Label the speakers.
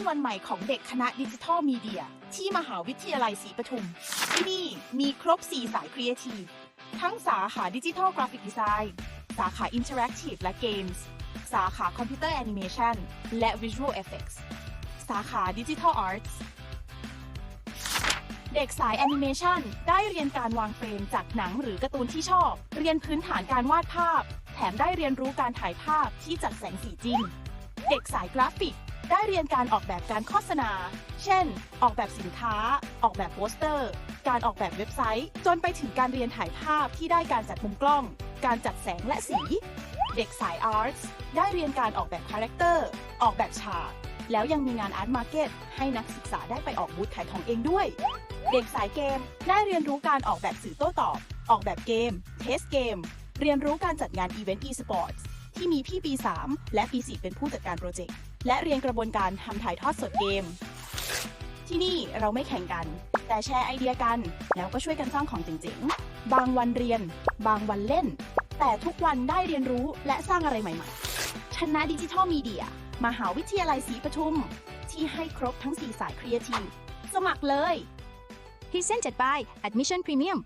Speaker 1: นวันใหม่ของเด็กคณะดิจิทัลมีเดีย ที่มหาวิทยาลัยศรีปทุม ที่นี่มีครบ 4 สายครีเอทีฟทั้งสาขาดิจิทัลกราฟิกดีไซน์สาขาอินเทอร์แอคทีฟและเกมส์สาขาคอมพิวเตอร์แอนิเมชันและวิชวลเอฟเฟกต์สาขาดิจิทัลอาร์ตส์เด็กสายแอนิเมชันได้เรียนการวางเฟรมจากหนังหรือการ์ตูนที่ชอบ เรียนพื้นฐานการวาดภาพ แถมได้เรียนรู้การถ่ายภาพที่จัดแสงสีจริง เด็กสายกราฟิก ได้เรียนการออกแบบการโฆษณา เช่น ออกแบบสินค้า ออกแบบโปสเตอร์ การออกแบบเว็บไซต์ จนไปถึงการเรียนถ่ายภาพที่ได้การจัดมุมกล้อง การจัดแสงและสี เด็กสายอาร์ตได้เรียนการออกแบบคาแรคเตอร์ ออกแบบฉาก แล้วยังมีงานอาร์ตมาร์เก็ตให้นักศึกษาได้ไปออกบูธขายของเองด้วย เด็กสายเกมได้เรียนรู้การออกแบบสื่อโต้ตอบ ออกแบบเกม เทสเกม เรียนรู้การจัดงานอีเวนต์ e-sports ที่มีพี่ปี 3 และปี 4 เป็นผู้จัดการโปรเจกต์ และเรียนกระบวนการทำถ่ายทอดสดเกม ที่นี่เราไม่แข่งกัน แต่แชร์ไอเดียกัน แล้วก็ช่วยกันสร้างของเจ๋งๆ บางวันเรียน บางวันเล่น แต่ทุกวันได้เรียนรู้และสร้างอะไรใหม่ๆชนะดิจิทัลมีเดีย มหาวิทยาลัยศรีปทุม ที่ให้ครบทั้ง 4 สายครีเอทีฟสมัครเลย
Speaker 2: Presented by Admission Premium